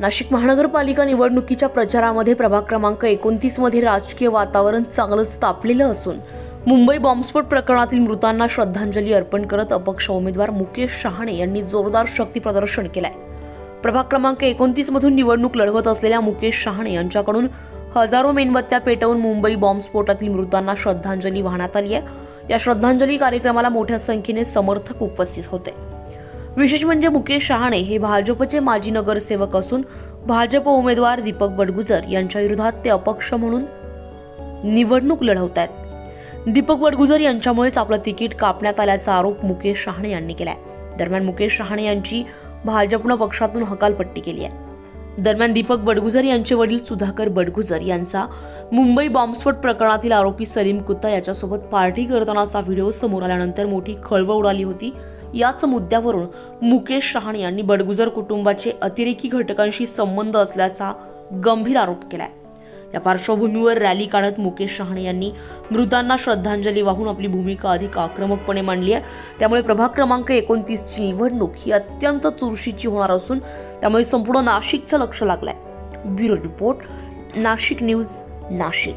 नाशिक महानगरपालिका निवडणुकीच्या प्रचारामध्ये प्रभाग क्रमांक एकोणतीसमध्ये राजकीय वातावरण चांगलंच तापलेलं असून मुंबई बॉम्बस्फोट प्रकरणातील मृतांना श्रद्धांजली अर्पण करत अपक्ष उमेदवार मुकेश शहाणे यांनी जोरदार शक्ती प्रदर्शन केलंय. प्रभाग क्रमांक एकोणतीस मधून निवडणूक लढवत असलेल्या मुकेश शहाणे यांच्याकडून हजारो मेणबत्त्या पेटवून मुंबई बॉम्बस्फोटातील मृतांना श्रद्धांजली वाहण्यात आली आहे या श्रद्धांजली कार्यक्रमाला मोठ्या संख्येने समर्थक उपस्थित होते. विशेष म्हणजे मुकेश शहाणे हे भाजपचे माजी नगरसेवक असून भाजप उमेदवार दीपक बडगुजर यांच्या विरोधात ते अपक्ष म्हणून निवडणूक लढवत आहेत. दीपक बडगुजर यांच्यामुळेच आपलं तिकीट कापण्यात आल्याचा आरोप मुकेश शहाणे यांनी केलाय. दरम्यान मुकेश शहाणे यांची भाजपनं पक्षातून हकालपट्टी केली आहे. दरम्यान दीपक बडगुजर यांचे वडील सुधाकर बडगुजर यांचा मुंबई बॉम्बस्फोट प्रकरणातील आरोपी सलीम कुत्ता याच्यासोबत पार्टी करतानाचा व्हिडिओ समोर आल्यानंतर मोठी खळबळ उडाली होती. याच मुद्द्यावरून मुकेश शहाणे यांनी बडगुजर कुटुंबाचे अतिरेकी घटकांशी संबंध असल्याचा गंभीर आरोप केलाय. या पार्श्वभूमीवर रॅली काढत मुकेश शहाणे यांनी मृतांना श्रद्धांजली वाहून आपली भूमिका अधिक आक्रमकपणे मांडली आहे. त्यामुळे प्रभाग क्रमांक एकोणतीसची निवडणूक ही अत्यंत चुरशीची होणार असून त्यामुळे संपूर्ण नाशिकचं लक्ष लागलंय. Bureau report Nashik news Nashik.